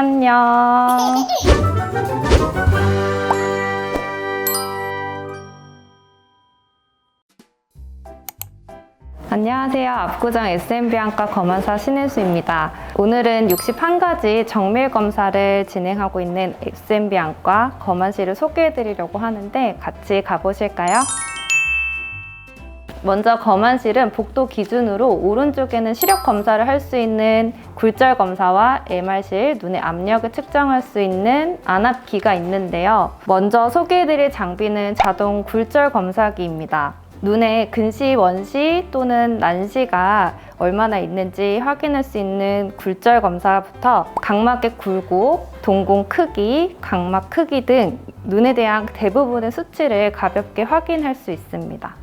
안녕. 안녕하세요. 압구정 SMB안과 검안사 신혜수입니다. 오늘은 61가지 정밀 검사를 진행하고 있는 SMB안과 검안실을 소개해 드리려고 하는데 같이 가보실까요? 먼저 검안실은 복도 기준으로 오른쪽에는 시력 검사를 할 수 있는 굴절 검사와 MR실, 눈의 압력을 측정할 수 있는 안압기가 있는데요. 먼저 소개해드릴 장비는 자동 굴절 검사기입니다. 눈에 근시, 원시 또는 난시가 얼마나 있는지 확인할 수 있는 굴절 검사부터 각막의 굴곡, 동공 크기, 각막 크기 등 눈에 대한 대부분의 수치를 가볍게 확인할 수 있습니다.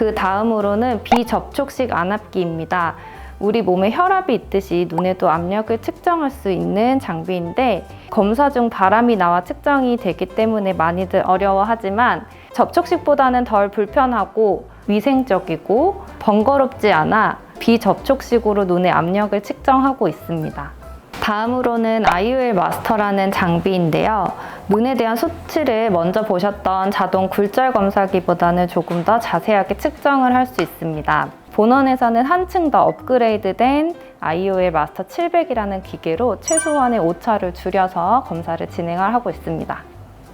그 다음으로는 비접촉식 안압기입니다. 우리 몸에 혈압이 있듯이 눈에도 압력을 측정할 수 있는 장비인데 검사 중 바람이 나와 측정이 되기 때문에 많이들 어려워하지만 접촉식보다는 덜 불편하고 위생적이고 번거롭지 않아 비접촉식으로 눈의 압력을 측정하고 있습니다. 다음으로는 IOL 마스터라는 장비인데요. 눈에 대한 수치를 먼저 보셨던 자동 굴절 검사기보다는 조금 더 자세하게 측정을 할 수 있습니다. 본원에서는 한층 더 업그레이드된 IOL 마스터 700이라는 기계로 최소한의 오차를 줄여서 검사를 진행을 하고 있습니다.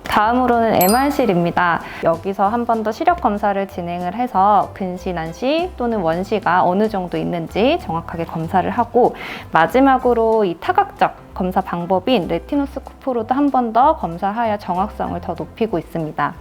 다음으로는 MR실입니다. 여기서 한 번 더 시력 검사를 진행을 해서 근시, 난시 또는 원시가 어느 정도 있는지 정확하게 검사를 하고 마지막으로 이 타각적 검사 방법인 레티노스코프로도 한 번 더 검사하여 정확성을 더 높이고 있습니다.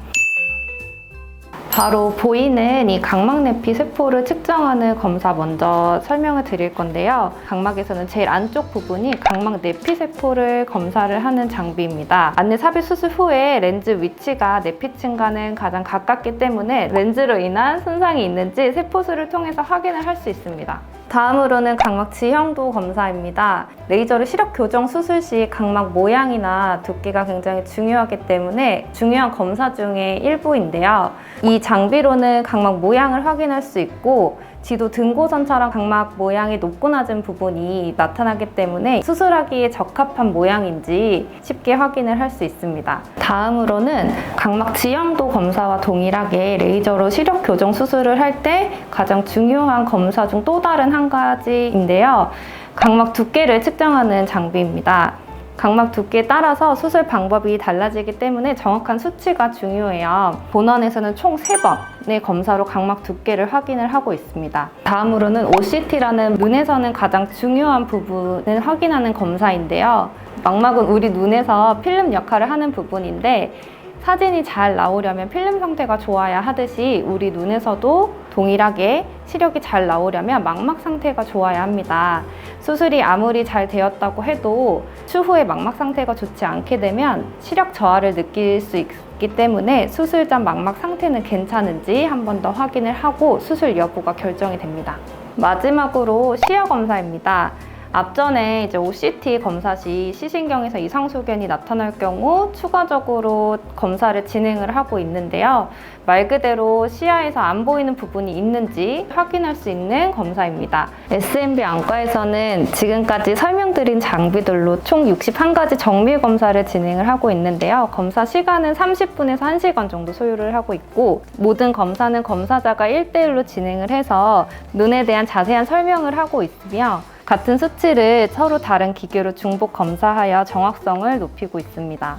바로 보이는 이 각막내피 세포를 측정하는 검사 먼저 설명을 드릴 건데요. 각막에서는 제일 안쪽 부분이 각막 내피 세포를 검사를 하는 장비입니다. 안내 삽입 수술 후에 렌즈 위치가 내피층과는 가장 가깝기 때문에 렌즈로 인한 손상이 있는지 세포수를 통해서 확인을 할 수 있습니다. 다음으로는 각막 지형도 검사입니다. 레이저를 시력 교정 수술 시 각막 모양이나 두께가 굉장히 중요하기 때문에 중요한 검사 중에 일부인데요. 이 장비로는 각막 모양을 확인할 수 있고 지도 등고선처럼 각막 모양이 높고 낮은 부분이 나타나기 때문에 수술하기에 적합한 모양인지 쉽게 확인을 할 수 있습니다. 다음으로는 각막 지형도 검사와 동일하게 레이저로 시력 교정 수술을 할 때 가장 중요한 검사 중 또 다른 한 가지인데요. 각막 두께를 측정하는 장비입니다. 각막 두께에 따라서 수술 방법이 달라지기 때문에 정확한 수치가 중요해요. 본원에서는 총 3번의 검사로 각막 두께를 확인을 하고 있습니다. 다음으로는 OCT라는 눈에서는 가장 중요한 부분을 확인하는 검사인데요. 망막은 우리 눈에서 필름 역할을 하는 부분인데 사진이 잘 나오려면 필름 상태가 좋아야 하듯이 우리 눈에서도 동일하게 시력이 잘 나오려면 망막 상태가 좋아야 합니다. 수술이 아무리 잘 되었다고 해도 추후에 망막 상태가 좋지 않게 되면 시력 저하를 느낄 수 있기 때문에 수술 전 망막 상태는 괜찮은지 한 번 더 확인을 하고 수술 여부가 결정이 됩니다. 마지막으로 시야 검사입니다. 앞전에 이제 OCT 검사 시 시신경에서 이상 소견이 나타날 경우 추가적으로 검사를 진행을 하고 있는데요. 말 그대로 시야에서 안 보이는 부분이 있는지 확인할 수 있는 검사입니다. SMB 안과에서는 지금까지 설명드린 장비들로 총 61가지 정밀 검사를 진행을 하고 있는데요. 검사 시간은 30분에서 1시간 정도 소요를 하고 있고 모든 검사는 검사자가 1대1로 진행을 해서 눈에 대한 자세한 설명을 하고 있으며 같은 수치를 서로 다른 기계로 중복 검사하여 정확성을 높이고 있습니다.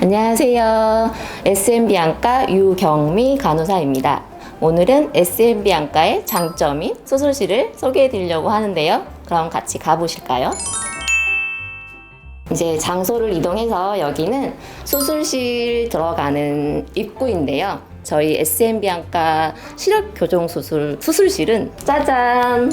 안녕하세요. SMB 안과 유경미 간호사입니다. 오늘은 SMB 안과의 장점 및 수술실을 소개해 드리려고 하는데요. 그럼 같이 가보실까요? 이제 장소를 이동해서 여기는 수술실 들어가는 입구인데요. 저희 SMB 안과 시력 교정 수술 수술실은 짜잔!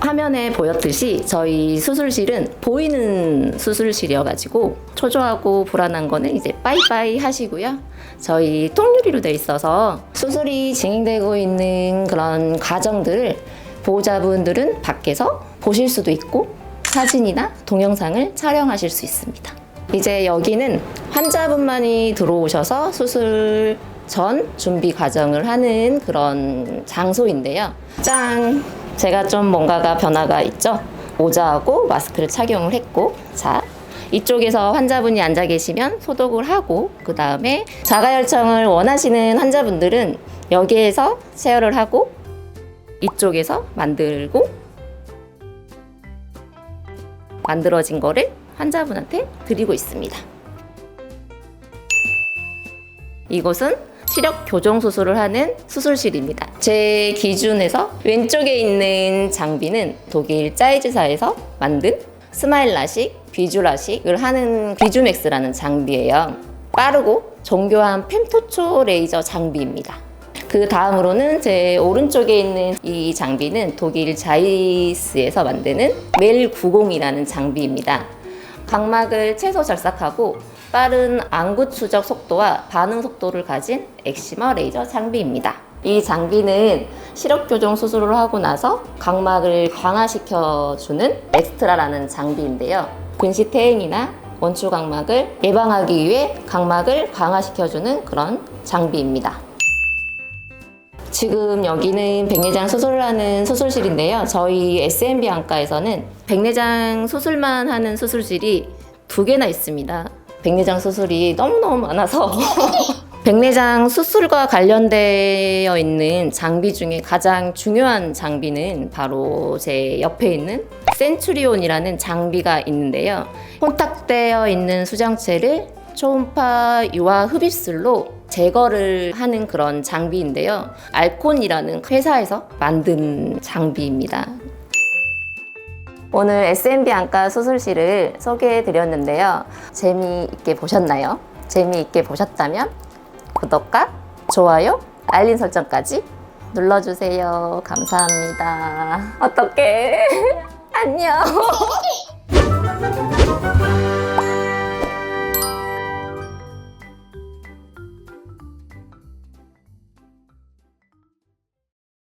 화면에 보였듯이 저희 수술실은 보이는 수술실이어가지고 초조하고 불안한 거는 이제 빠이빠이 하시고요. 저희 통유리로 돼 있어서 수술이 진행되고 있는 그런 과정들을 보호자분들은 밖에서 보실 수도 있고 사진이나 동영상을 촬영하실 수 있습니다. 이제 여기는 환자분만이 들어오셔서 수술 전 준비 과정을 하는 그런 장소인데요. 짠! 제가 좀 뭔가가 변화가 있죠? 모자하고 마스크를 착용을 했고, 자, 이쪽에서 환자분이 앉아 계시면 소독을 하고, 그 다음에 자가열청을 원하시는 환자분들은 여기에서 쉐어를 하고, 이쪽에서 만들고, 만들어진 거를 환자분한테 드리고 있습니다. 이곳은 시력 교정 수술을 하는 수술실입니다. 제 기준에서 왼쪽에 있는 장비는 독일 짜이즈사에서 만든 스마일라식, 비주라식을 하는 비주맥스라는 장비예요. 빠르고 정교한 펜토초 레이저 장비입니다. 그 다음으로는 제 오른쪽에 있는 이 장비는 독일 자이스에서 만드는 멜 90이라는 장비입니다. 각막을 채소 절삭하고 빠른 안구 추적 속도와 반응 속도를 가진 엑시머 레이저 장비입니다. 이 장비는 시력 교정 수술을 하고 나서 각막을 강화시켜주는 엑스트라라는 장비인데요. 근시 퇴행이나 원추 각막을 예방하기 위해 각막을 강화시켜주는 그런 장비입니다. 지금 여기는 백내장 수술을 하는 수술실인데요. 저희 SMB 안과에서는 백내장 수술만 하는 수술실이 두 개나 있습니다. 백내장 수술이 너무너무 많아서 백내장 수술과 관련되어 있는 장비 중에 가장 중요한 장비는 바로 제 옆에 있는 센츄리온이라는 장비가 있는데요. 혼탁되어 있는 수정체를 초음파 유화 흡입술로 제거를 하는 그런 장비인데요. 알콘이라는 회사에서 만든 장비입니다. 오늘 SMB 안과 수술실을 소개해 드렸는데요. 재미있게 보셨나요? 재미있게 보셨다면 구독과 좋아요, 알림 설정까지 눌러주세요. 감사합니다. 어떡해. 안녕.